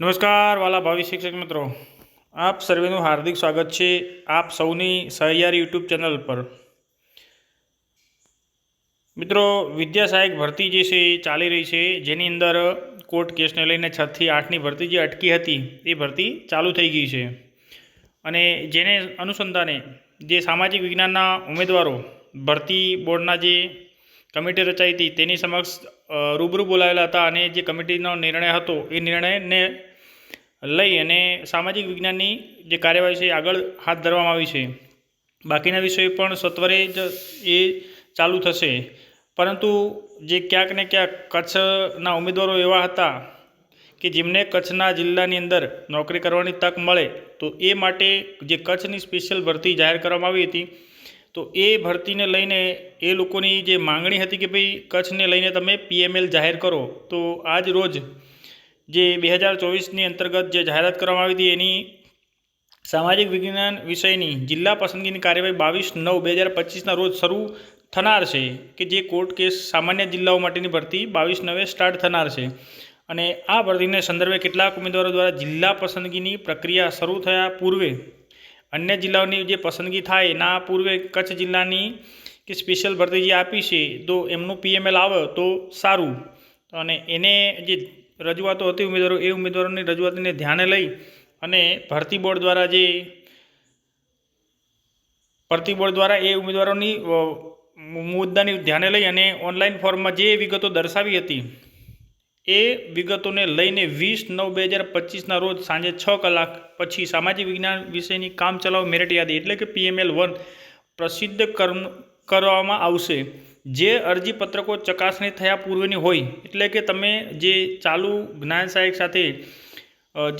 નમસ્કાર, વાલા ભાવિ શિક્ષક મિત્રો. આપ સર્વેનું હાર્દિક સ્વાગત છે આપ સૌની સહિયારી યુટ્યુબ ચેનલ પર. મિત્રો, વિદ્યા સહાયક ભરતી જે છે એ ચાલી રહી છે, જેની અંદર કોર્ટ કેસને લઈને છથી આઠની ભરતી જે અટકી હતી, એ ભરતી ચાલુ થઈ ગઈ છે. અને જેને અનુસંધાને જે સામાજિક વિજ્ઞાનના ઉમેદવારો ભરતી બોર્ડના જે કમિટી રચાઈ હતી. તેની સમક્ષ રૂબરૂ બોલાવેલા હતા અને જે કમિટીનો નિર્ણય હતો, એ નિર્ણયને લઈ અને સામાજિક વિજ્ઞાનની જે કાર્યવાહી છે એ આગળ હાથ ધરવામાં આવી છે. બાકીના વિષયો પણ સત્વરે જ એ ચાલુ થશે. પરંતુ જે ક્યાંક ને ક્યાંક કચ્છના ઉમેદવારો એવા હતા કે જેમને કચ્છના જિલ્લાની અંદર નોકરી કરવાની તક મળે, તો એ માટે જે કચ્છની સ્પેશિયલ ભરતી જાહેર કરવામાં આવી હતી તો એ ભરતીને લઈને એ લોકોની જે માંગણી હતી કે ભાઈ કચ્છને લઈને તમે પીએમએલ જાહેર કરો, તો આજ રોજ જે બે હજાર ચોવીસની અંતર્ગત જે જાહેરાત કરવામાં આવી હતી, એની સામાજિક વિજ્ઞાન વિષયની જિલ્લા પસંદગીની કાર્યવાહી બાવીસ નવ બે હજાર પચીસના રોજ શરૂ થનાર છે કે જે કોર્ટ કેસ સામાન્ય જિલ્લાઓ માટેની ભરતી બાવીસ નવે સ્ટાર્ટ થનાર છે. અને આ ભરતીને સંદર્ભે કેટલાક ઉમેદવારો દ્વારા જિલ્લા પસંદગીની પ્રક્રિયા શરૂ થયા પૂર્વે અન્ય જિલ્લાઓની જે પસંદગી થાય એના પૂર્વે કચ્છ જિલ્લાની કે સ્પેશિયલ ભરતી જે આપી છે, તો એમનું પીએમએલ આવે તો સારું. અને એને જે રજૂઆતો હતી ઉમેદવારો, એ ઉમેદવારોની રજૂઆતને ધ્યાને લઈ અને ભરતી બોર્ડ દ્વારા જે ભરતી બોર્ડ દ્વારા એ ઉમેદવારોની મુદ્દાની ધ્યાને લઈ અને ઓનલાઈન ફોર્મમાં જે વિગતો દર્શાવી હતી એ વિગતોને લઈને વીસ નવ બે હજાર પચીસના રોજ સાંજે છ કલાક પછી સામાજિક વિજ્ઞાન વિષયની કામચલાઉ મેરિટ યાદી એટલે કે પીએમએલ વન પ્રસિદ્ધ કરવામાં આવશે. જે અરજીપત્રકો ચકાસણી થયા પૂર્વેની હોય, એટલે કે તમે જે ચાલુ જ્ઞાન સહાયક સાથે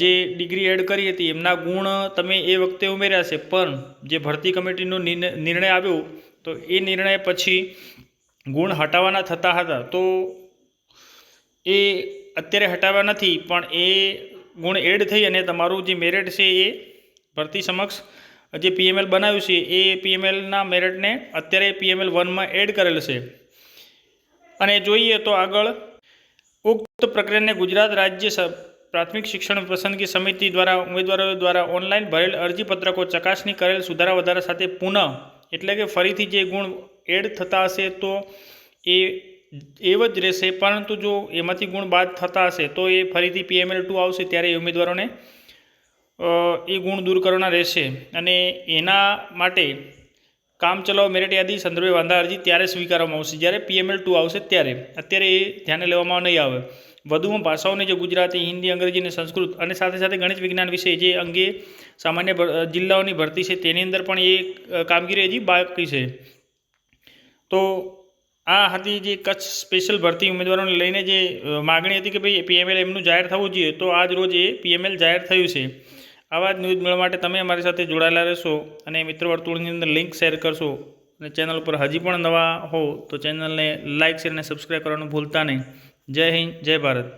જે ડિગ્રી એડ કરી હતી, એમના ગુણ તમે એ વખતે ઉમેર્યા છે. પણ જે ભરતી કમિટીનો નિર્ણય આવ્યો, તો એ નિર્ણય પછી ગુણ હટાવવાના થતા હતા. તો એ અત્યારે હટાવ્યા નથી, પણ એ ગુણ એડ થઈ અને તમારું જે મેરિટ છે એ ભરતી સમક્ષ જે પીએમએલ બનાવ્યું છે, એ પીએમએલના મેરિટને અત્યારે પીએમએલ વનમાં એડ કરેલ છે. અને જોઈએ તો આગળ, ઉક્ત પ્રક્રિયાને ગુજરાત રાજ્ય પ્રાથમિક શિક્ષણ પસંદગી સમિતિ દ્વારા, ઉમેદવારો દ્વારા ઓનલાઈન ભરેલ અરજીપત્રકો ચકાસણી કરેલ સુધારા વધારા સાથે પુનઃ, એટલે કે ફરીથી જે ગુણ એડ થતા હશે તો એ એવ જ રહેશે, પરંતુ જો એમાંથી ગુણ બાદ થતા હશે, તો એ ફરીથી પીએમએલ ટુ આવશે, ત્યારે એ ઉમેદવારોને એ ગુણ દૂર કરવાના રહેશે. અને એના માટે કામ ચલાવ મેરિટ યાદી સંદર્ભે વાંધા અરજી ત્યારે સ્વીકારવામાં આવશે. જ્યારે પીએમએલ ટુ આવશે ત્યારે. અત્યારે એ ધ્યાને લેવામાં નહીં આવે. વધુમાં ભાષાઓને જે ગુજરાતી, હિન્દી, અંગ્રેજી અને સંસ્કૃત અને સાથે સાથે ગણિત વિજ્ઞાન વિશે જે અંગે સામાન્ય જિલ્લાઓની ભરતી છે, તેની અંદર પણ એ કામગીરી હજી બાકી છે. તો આ હતી જે કચ્છ સ્પેશિયલ ભરતી ઉમેદવારોને લઈને જે માગણી હતી કે ભાઈ પીએમએલ એમનું જાહેર થવું જોઈએ, તો આજ રોજ એ પીએમએલ જાહેર થયું છે. આવા જ ન્યૂઝ મેળવવા માટે તમે અમારી સાથે જોડાયેલા રહેશો અને મિત્ર વર્તુળની અંદર લિંક શેર કરશો અને ચેનલ પર હજી પણ નવા હો તો ચેનલને લાઇક શેર અને સબસ્ક્રાઈબ કરવાનું ભૂલતા નહીં. જય હિન્દ, જય ભારત.